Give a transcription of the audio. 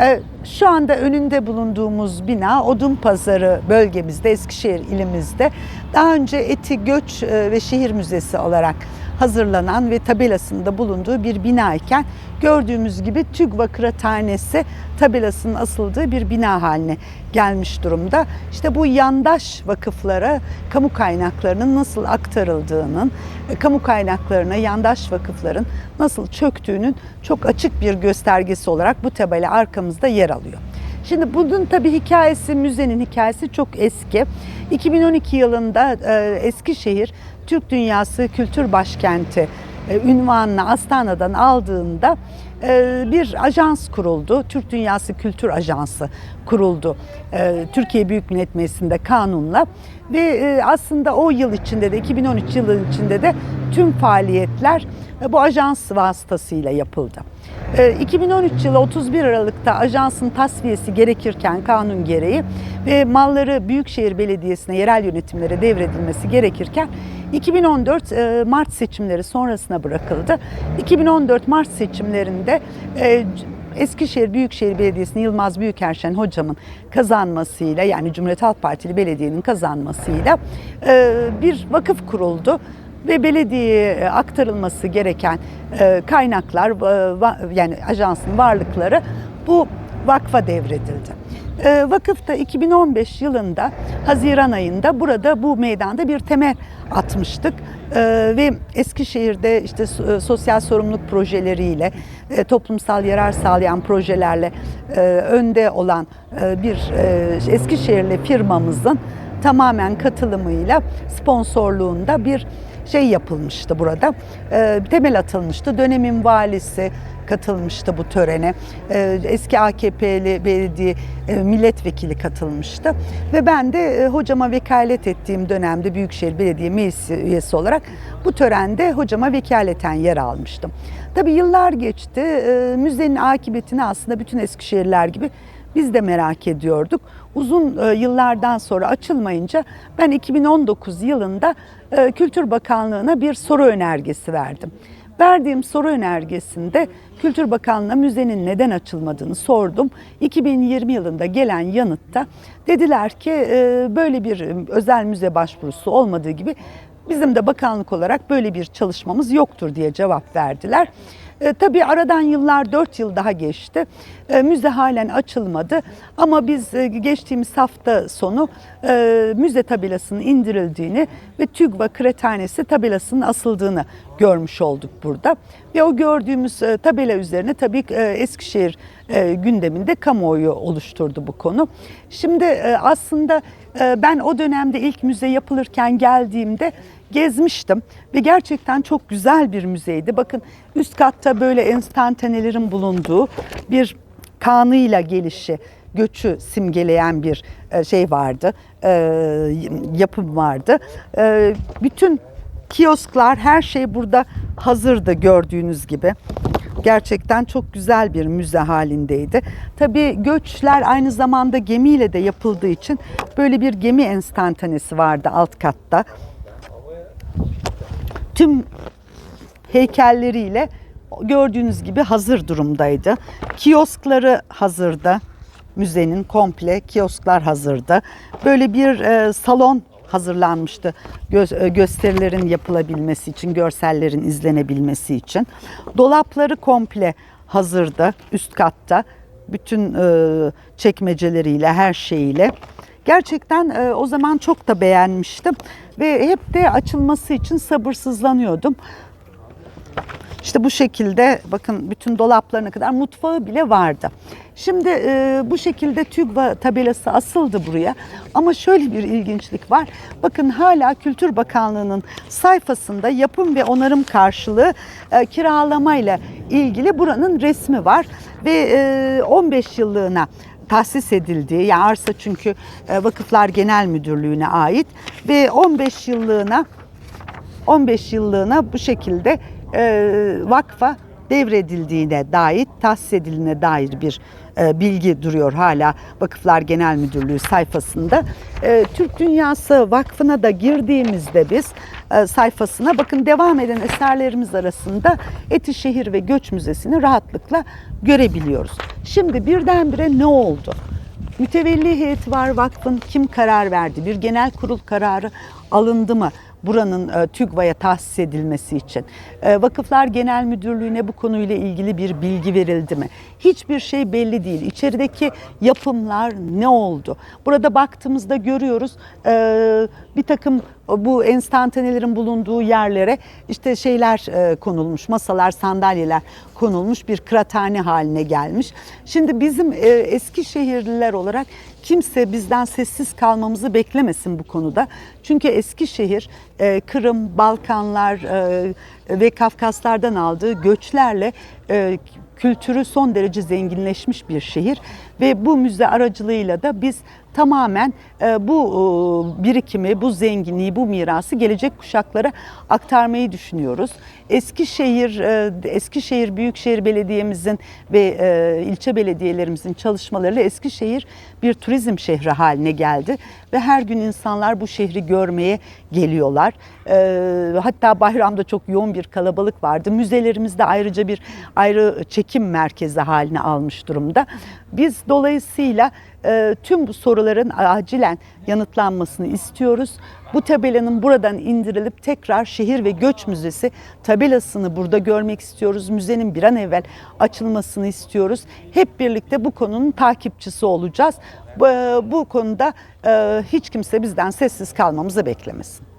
E, Şu anda önünde bulunduğumuz bina Odunpazarı bölgemizde, Eskişehir ilimizde. Daha önce Eti Göç e, ve Şehir Müzesi olarak hazırlanan ve tabelasında bulunduğu bir bina iken gördüğümüz gibi TÜGVA Kıraathanesi tabelasının asıldığı bir bina haline gelmiş durumda. İşte bu yandaş vakıflara kamu kaynaklarının nasıl aktarıldığının, kamu kaynaklarına yandaş vakıfların nasıl çöktüğünün çok açık bir göstergesi olarak bu tabela arkamızda yer alıyor. Şimdi bunun tabii hikayesi, müzenin hikayesi çok eski. 2012 yılında e, Eskişehir Türk Dünyası Kültür Başkenti e, ünvanını Astana'dan aldığında e, bir ajans kuruldu. Türk Dünyası Kültür Ajansı kuruldu. E, Türkiye Büyük Millet Meclisi'nde kanunla ve e, aslında o yıl içinde de 2013 yılı içinde de tüm faaliyetler bu ajans vasıtasıyla yapıldı. E, 2013 yılı 31 Aralık'ta ajansın tasfiyesi gerekirken kanun gereği ve malları Büyükşehir Belediyesi'ne, yerel yönetimlere devredilmesi gerekirken 2014 e, Mart seçimleri sonrasına bırakıldı. 2014 Mart seçimlerinde e, Eskişehir Büyükşehir Belediyesi'nin Yılmaz Büyükerşen hocamın kazanmasıyla yani Cumhuriyet Halk Partili belediyenin kazanmasıyla e, bir vakıf kuruldu ve belediyeye aktarılması gereken kaynaklar yani ajansın varlıkları bu vakfa devredildi. E, Vakıf da 2015 yılında Haziran ayında burada bu meydanda bir temel atmıştık. E, ve Eskişehir'de işte so- sosyal sorumluluk projeleriyle e, toplumsal yarar sağlayan projelerle e, önde olan e, bir e, Eskişehirli firmamızın tamamen katılımıyla sponsorluğunda bir şey yapılmıştı burada. E, temel atılmıştı. Dönemin valisi katılmıştı bu törene. E, eski AKP'li belediye e, milletvekili katılmıştı. Ve ben de e, hocama vekalet ettiğim dönemde Büyükşehir Belediye Meclisi üyesi olarak bu törende hocama vekaleten yer almıştım. Tabii yıllar geçti. E, müzenin akıbetini aslında bütün Eskişehirler gibi biz de merak ediyorduk. Uzun e, yıllardan sonra açılmayınca ben 2019 yılında e, Kültür Bakanlığı'na bir soru önergesi verdim. Verdiğim soru önergesinde Kültür Bakanlığı'na müzenin neden açılmadığını sordum. 2020 yılında gelen yanıtta dediler ki e, böyle bir özel müze başvurusu olmadığı gibi bizim de bakanlık olarak böyle bir çalışmamız yoktur diye cevap verdiler. E, tabii aradan yıllar 4 yıl daha geçti. E, müze halen açılmadı ama biz e, geçtiğimiz hafta sonu e, müze tabelasının indirildiğini ve TÜGVA Kıraathanesi tabelasının asıldığını görmüş olduk burada. Ve o gördüğümüz e, tabela üzerine tabii e, Eskişehir e, gündeminde kamuoyu oluşturdu bu konu. Şimdi aslında ben o dönemde ilk müze yapılırken geldiğimde gezmiştim ve gerçekten çok güzel bir müzeydi. Bakın üst katta böyle enstantanelerin bulunduğu bir kanıyla gelişi, göçü simgeleyen bir şey vardı, yapım vardı. Bütün kiosklar, her şey burada hazırdı gördüğünüz gibi. Gerçekten çok güzel bir müze halindeydi. Tabii göçler aynı zamanda gemiyle de yapıldığı için böyle bir gemi enstantanesi vardı alt katta tüm heykelleriyle gördüğünüz gibi hazır durumdaydı. Kioskları hazırdı. Müzenin komple kiosklar hazırdı. Böyle bir e, salon hazırlanmıştı Gö- e, gösterilerin yapılabilmesi için, görsellerin izlenebilmesi için. Dolapları komple hazırdı üst katta. Bütün e, çekmeceleriyle, her şeyiyle. Gerçekten e, o zaman çok da beğenmiştim ve hep de açılması için sabırsızlanıyordum. İşte bu şekilde bakın bütün dolaplarına kadar mutfağı bile vardı. Şimdi e, bu şekilde TÜGVA tabelası asıldı buraya. Ama şöyle bir ilginçlik var. Bakın hala Kültür Bakanlığı'nın sayfasında yapım ve onarım karşılığı e, kiralamayla ilgili buranın resmi var. Ve e, 15 yıllığına tahsis edildiği, yani arsa çünkü e, Vakıflar Genel Müdürlüğü'ne ait ve 15 yıllığına 15 yıllığına bu şekilde vakfa devredildiğine dair, tahsis edildiğine dair bir e, bilgi duruyor hala Vakıflar Genel Müdürlüğü sayfasında. E, Türk Dünyası Vakfı'na da girdiğimizde biz e, sayfasına bakın devam eden eserlerimiz arasında Etişehir ve Göç Müzesi'ni rahatlıkla görebiliyoruz. Şimdi birdenbire ne oldu? Mütevelli heyeti var vakfın kim karar verdi? Bir genel kurul kararı alındı mı? Buranın e, TÜGVA'ya tahsis edilmesi için. E, Vakıflar Genel Müdürlüğü'ne bu konuyla ilgili bir bilgi verildi mi? Hiçbir şey belli değil. İçerideki yapımlar ne oldu? Burada baktığımızda görüyoruz e, bir takım bu enstantanelerin bulunduğu yerlere işte şeyler e, konulmuş, masalar, sandalyeler konulmuş bir kıraathane haline gelmiş. Şimdi bizim e, Eskişehirliler olarak kimse bizden sessiz kalmamızı beklemesin bu konuda. Çünkü Eskişehir e, Kırım, Balkanlar e, ve Kafkaslardan aldığı göçlerle e, kültürü son derece zenginleşmiş bir şehir ve bu müze aracılığıyla da biz tamamen e, bu e, birikimi, bu zenginliği, bu mirası gelecek kuşaklara aktarmayı düşünüyoruz. Eskişehir, e, Eskişehir Büyükşehir Belediye'mizin ve ilçe belediyelerimizin çalışmalarıyla Eskişehir bir turizm şehri haline geldi ve her gün insanlar bu şehri görmeye geliyorlar. Hatta bayramda çok yoğun bir kalabalık vardı. Müzelerimiz de ayrıca bir ayrı çekim merkezi haline almış durumda. Biz dolayısıyla e, tüm bu soruların acilen yanıtlanmasını istiyoruz. Bu tabelanın buradan indirilip tekrar Şehir ve Göç Müzesi tabelasını burada görmek istiyoruz. Müzenin bir an evvel açılmasını istiyoruz. Hep birlikte bu konunun takipçisi olacağız. Bu, bu konuda e, hiç kimse bizden sessiz kalmamızı beklemesin.